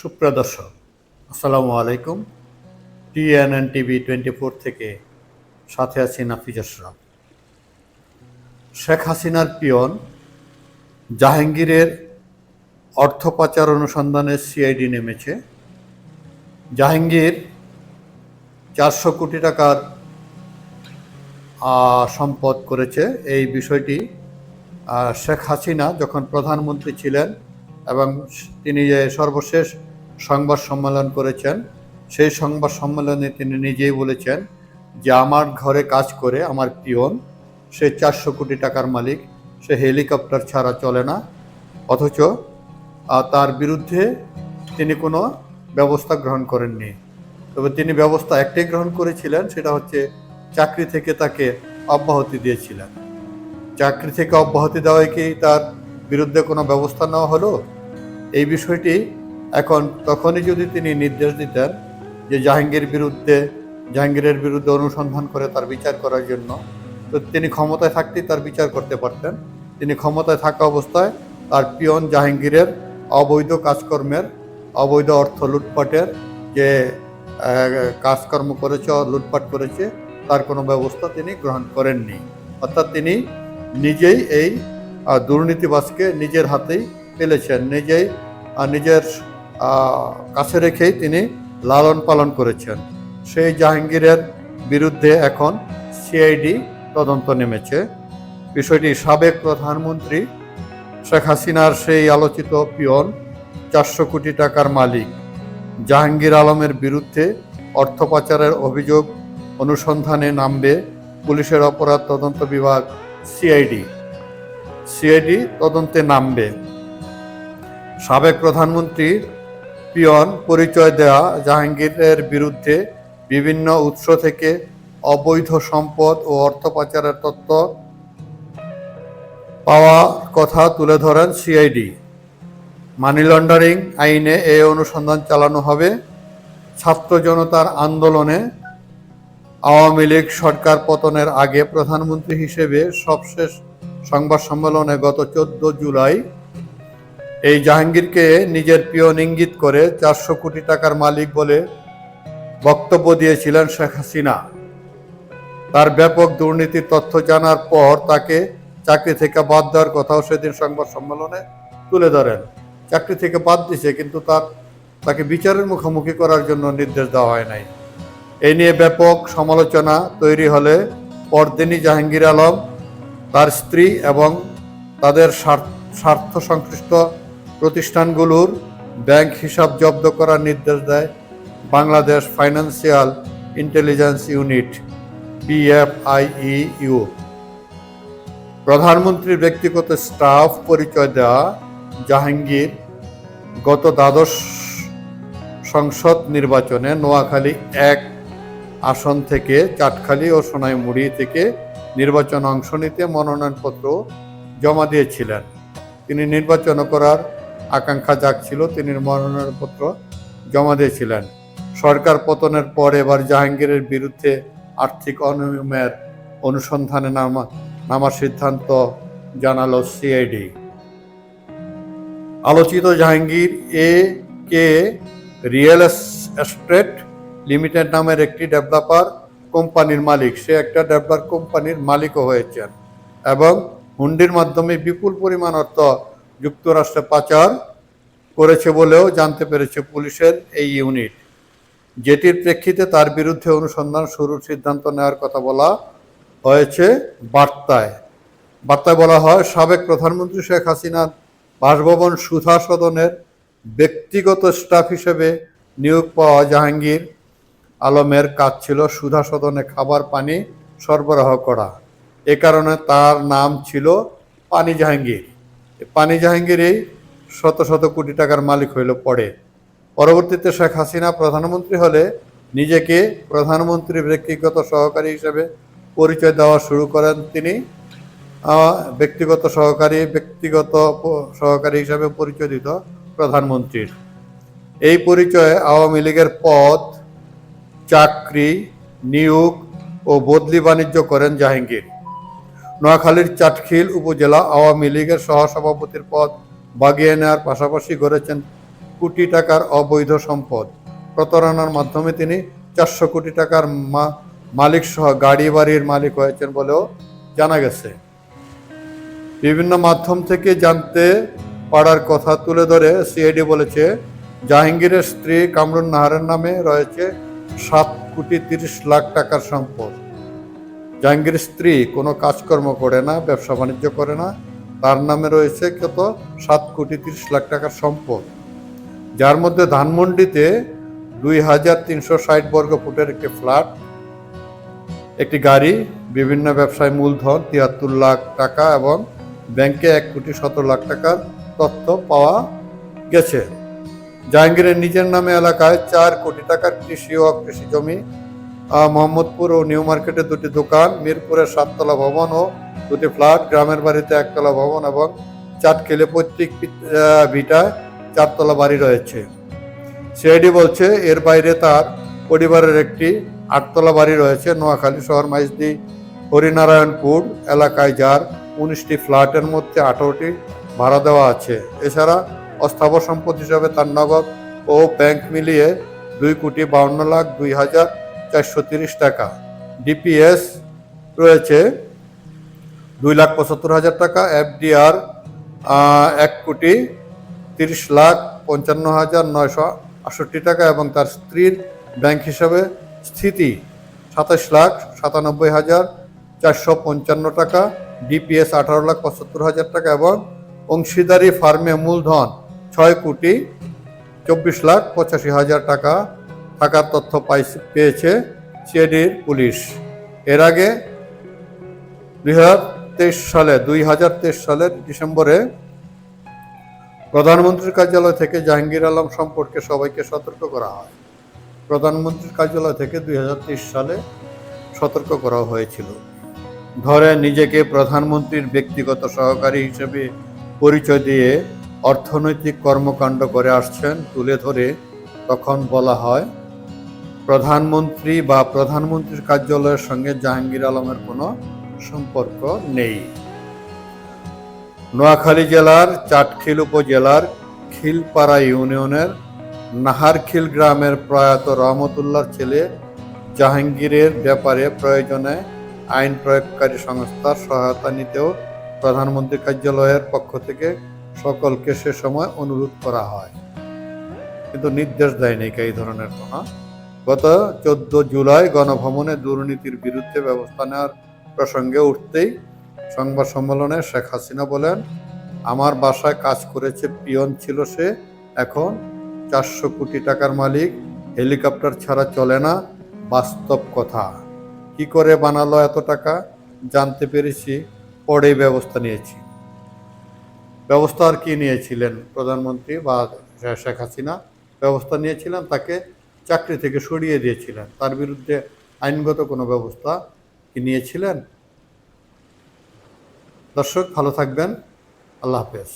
সুপ্রিয় দর্শক, আসসালামু আলাইকুম। টিএনএন টিভি টোয়েন্টি ফোর থেকে সাথে আছি নাফিজ আশরাফ। শেখ হাসিনার পিয়ন জাহাঙ্গীরের অর্থ পাচার অনুসন্ধানে সিআইডি নেমেছে। জাহাঙ্গীর চারশো কোটি টাকার সম্পদ করেছে। এই বিষয়টি শেখ হাসিনা যখন প্রধানমন্ত্রী ছিলেন এবং তিনি যে সর্বশেষ সংবাদ সম্মেলন করেছেন, সেই সংবাদ সম্মেলনে তিনি নিজেই বলেছেন যে আমার ঘরে কাজ করে আমার পিয়ন, সে চারশো কোটি টাকার মালিক, সে হেলিকপ্টার ছাড়া চলে না। অথচ তার বিরুদ্ধে তিনি কোনো ব্যবস্থা গ্রহণ করেননি। তবে তিনি ব্যবস্থা একটাই গ্রহণ করেছিলেন, সেটা হচ্ছে চাকরি থেকে তাকে অব্যাহতি দিয়েছিলেন। চাকরি থেকে অব্যাহতি দেওয়ায় কি তার বিরুদ্ধে কোনো ব্যবস্থা নেওয়া হলো? এই বিষয়টি এখন তখনই যদি তিনি নির্দেশ দিতেন যে জাহাঙ্গীর বিরুদ্ধে জাহাঙ্গীরের বিরুদ্ধে অনুসন্ধান করে তার বিচার করার জন্য তো তিনি ক্ষমতায় থাকতেই তার বিচার করতে পারতেন। তিনি ক্ষমতায় থাকা অবস্থায় তার পিয়ন জাহাঙ্গীরের অবৈধ কাজকর্মের অবৈধ অর্থ লুটপাটের যে কাজকর্ম করেছে লুটপাট করেছে তার কোনো ব্যবস্থা তিনি গ্রহণ করেননি। অর্থাৎ তিনি নিজেই এই আহ, দুর্নীতিবাজকে নিজের হাতেই ফেলেছেন নিজেই নিজের কাছে রেখেই তিনি লালন পালন করেছেন। সেই জাহাঙ্গীরের বিরুদ্ধে এখন সিআইডি তদন্ত নেমেছে। বিষয়টি সাবেক প্রধানমন্ত্রী শেখ হাসিনার সেই আলোচিত পিয়ন, চারশো কোটি টাকার মালিক। জাহাঙ্গীর আলমের বিরুদ্ধে অর্থ পাচারের অভিযোগ অনুসন্ধানে নামবে পুলিশের অপরাধ তদন্ত বিভাগ সিআইডি। সিআইডি তদন্তে নামবে। সাবেক প্রধানমন্ত্রী পিয়ন পরিচয় দেওয়া জাহাঙ্গীরের বিরুদ্ধে বিভিন্ন উৎস থেকে অবৈধ সম্পদ ও অর্থ পাচারের তথ্য পাওয়া কথা তুলে ধরেন সিআইডি। মানি লন্ডারিং আইনে এ অনুসন্ধান চালানো হবে। ছাত্র জনতার আন্দোলনে আওয়ামী লীগ সরকার পতনের আগে প্রধানমন্ত্রী হিসেবে সবশেষ সংবাদ সম্মেলনে গত চোদ্দ জুলাই এই জাহাঙ্গীরকে নিজের পিয়ন ইঙ্গিত করে চারশো কোটি টাকার মালিক বলে বক্তব্য দিয়েছিলেন শেখ হাসিনা। তার ব্যাপক দুর্নীতির তথ্য জানার পর তাকে চাকরি থেকে বাদ দেওয়ার কথাও সেদিন সংবাদ সম্মেলনে তুলে ধরেন। চাকরি থেকে বাদ দিছে, কিন্তু তার, তাকে বিচারের মুখোমুখি করার জন্য নির্দেশ দেওয়া হয় নাই। এই নিয়ে ব্যাপক সমালোচনা তৈরি হলে পরদিনই জাহাঙ্গীর আলম তার স্ত্রী এবং তাদের স্বার্থ- স্বার্থ সংশ্লিষ্ট প্রতিষ্ঠানগুলোর ব্যাংক হিসাব জব্দ করার নির্দেশ দেয় Bangladesh financial intelligence unit, BFIU. প্রধানমন্ত্রীর ব্যক্তিগত স্টাফ পরিচয় দেওয়া জাহাঙ্গীর গত দ্বাদশ সংসদ নির্বাচনে নোয়াখালী এক আসন থেকে চাটখালী ও সোনাইমুড়ি থেকে নির্বাচন অংশ নিতে মনোনয়নপত্র জমা দিয়েছিলেন। তিনি নির্বাচন করার আকাঙ্ক্ষা জাগছিল তিনি মনোনয়নপত্র জমা দিয়েছিলেন। সরকার পতনের পর এবার জাহাঙ্গীরের বিরুদ্ধে আর্থিক অনিয়মের অনুসন্ধানে নামা, নামার সিদ্ধান্ত জানালো সিআইডি আলোচিত Jahangir A K real estate limited নামের একটি ডেভেলপার কোম্পানির মালিক। সে একটা ডেভেলপার কোম্পানির মালিকও হয়েছেন এবং হুন্ডির মাধ্যমে বিপুল পরিমাণ অর্থ যুক্তরাষ্ট্রে পাচার করেছে বলেও জানতে পেরেছে পুলিশের এই ইউনিট। যেটির প্রেক্ষিতে তার বিরুদ্ধে অনুসন্ধান শুরুর সিদ্ধান্ত নেওয়ার কথা বলা হয়েছে বার্তায়। বার্তায় বলা হয়, সাবেক প্রধানমন্ত্রী শেখ হাসিনার বাসভবন সুধা সদনের ব্যক্তিগত স্টাফ হিসেবে নিয়োগ পাওয়া জাহাঙ্গীর আলমের কাজ ছিল সুধা সদনে খাবার, পানি সরবরাহ করা। এ কারণে তার নাম ছিল পানি জাহাঙ্গীর। এই পানি জাহাঙ্গীরই শত শত কোটি টাকার মালিক হইল পড়ে পরবর্তীতে শেখ হাসিনা প্রধানমন্ত্রী হলে নিজেকে প্রধানমন্ত্রীর ব্যক্তিগত সহকারী হিসেবে পরিচয় দেওয়া শুরু করেন তিনি। ব্যক্তিগত সহকারী ব্যক্তিগত সহকারী হিসাবে পরিচয় দিত প্রধানমন্ত্রীর। এই পরিচয়ে আওয়ামী লীগের পদ, চাকরি, নিয়োগ ও বদলি বাণিজ্য করেন জাহাঙ্গীর। নোয়াখালীর চাটখিল উপজেলা আওয়ামী লীগের সহসভাপতির পদ বাগিয়ে নেওয়ার পাশাপাশি গড়েছেন কোটি টাকার অবৈধ সম্পদ। প্রতারণার মাধ্যমে তিনি চারশো কোটি টাকার মালিক সহ গাড়ি বাড়ির মালিক হয়েছেন বলেও জানা গেছে। বিভিন্ন মাধ্যম থেকে জানতে পারার কথা তুলে ধরে সিআইডি বলেছে, জাহাঙ্গীরের স্ত্রী কামরুন নাহারের নামে রয়েছে সাত কোটি তিরিশ লাখ টাকার সম্পদ। জাহাঙ্গীরের স্ত্রী কোনো কাজকর্ম করে না, ব্যবসা বাণিজ্য করে না, তার নামে রয়েছে কত? সাত কোটি তিরিশ লাখ টাকার সম্পদ। যার মধ্যে ধানমন্ডিতে দুই হাজার তিনশো ষাট বর্গ ফুটের একটি ফ্ল্যাট, একটি গাড়ি, বিভিন্ন ব্যবসায় মূলধন, তিয়াত্তর লাখ টাকা এবং ব্যাংকে এক কোটি সতেরো লাখ টাকার তথ্য পাওয়া গেছে। জাহাঙ্গীরের নিজের নামে এলাকায় চার কোটি টাকার কৃষি ও কৃষি জমি মোহাম্মদপুর ও নিউ মার্কেটে দুটি দোকান মিরপুরের সাততলা ভবন ও দুটি ফ্ল্যাট গ্রামের বাড়িতে একতলা ভবন এবং চাটকেলে প্রত্যেক পি- আহ, ভিটায় চারতলা বাড়ি রয়েছে। সিআইডি বলছে এর বাইরে তার পরিবারের একটি আটতলা বাড়ি রয়েছে নোয়াখালী শহর মাইজদি হরিনারায়ণপুর এলাকায় যার উনিশটি ফ্ল্যাটের মধ্যে আঠারোটি ভাড়া দেওয়া আছে। এছাড়া অস্থাবর সম্পদ হিসাবে তার নগদ ও ব্যাংক মিলিয়ে দুই কোটি বাউন্ন লাখ দুই হাজার চারশো তিরিশ টাকা। ডিপিএস রয়েছে দুই লাখ পঁচাত্তর হাজার টাকা। এফডিআর এক কোটি তিরিশ লাখ পঞ্চান্ন হাজার নয়শো আটষট্টি টাকা এবং তার স্ত্রীর ব্যাংক হিসাবে স্থিতি সাতাশ লাখ সাতানব্বই হাজার চারশো পঞ্চান্ন টাকা। ডিপিএস আঠারো লাখ পঁচাত্তর হাজার টাকা এবং অংশীদারি ফার্মে মূলধন ছয় কোটি চব্বিশ লাখ পঁচাশি হাজার টাকা। থাকার তথ্য পেয়েছে সিআইডির পুলিশ। এর আগে দুই তেইশ সালে, দুই হাজার তেইশ সালের ডিসেম্বরে প্রধানমন্ত্রীর কার্যালয় থেকে জাহাঙ্গীর আলম সম্পর্কে সবাইকে সতর্ক করা হয়। প্রধানমন্ত্রীর কার্যালয় থেকে দুই হাজার তেইশ সালে সতর্ক করা হয়েছিল। ধরে নিজেকে প্রধানমন্ত্রীর ব্যক্তিগত সহকারী হিসেবে পরিচয় দিয়ে অর্থনৈতিক কর্মকাণ্ড করে আসছেন, তুলে ধরে তখন বলা হয় প্রধানমন্ত্রী বা প্রধানমন্ত্রীর কার্যালয়ের সঙ্গে জাহাঙ্গীর আলমের কোনো সম্পর্ক নেই। নোয়াখালী জেলার চাটখিল উপজেলার খিলপাড়া ইউনিয়নের নাহারখিল গ্রামের প্রয়াত রহমতুল্লাহর ছেলে জাহাঙ্গীরের ব্যাপারে প্রয়োজনে আইন প্রয়োগকারী সংস্থার সহায়তা নিতেও প্রধানমন্ত্রী কার্যালয়ের পক্ষ থেকে সকলকে সে সময় অনুরোধ করা হয়। কিন্তু নির্দেশ দেয়নি এই ধরনের কোনো গত চোদ্দ জুলাই গণভবনে দুর্নীতির বিরুদ্ধে ব্যবস্থা নেওয়ার প্রসঙ্গে উঠতেই সংবাদ সম্মেলনে শেখ হাসিনা বলেন, আমার বাসায় কাজ করেছে পিয়ন ছিল সে, এখন চারশো কোটি টাকার মালিক, হেলিকপ্টার ছাড়া চলে না, বাস্তব কথা। কি করে বানালো এত টাকা? জানতে পেরেছি, পরে ব্যবস্থা নিয়েছি। ব্যবস্থা আর কি নিয়েছিলেন প্রধানমন্ত্রী বা শেখ হাসিনা? ব্যবস্থা নিয়েছিলেন তাকে চাকরি থেকে সরিয়ে দিয়েছিলেন। তার বিরুদ্ধে আইনগত কোনো ব্যবস্থা কি নিয়েছিলেন? দর্শক, ভালো থাকবেন। আল্লাহ হাফেজ।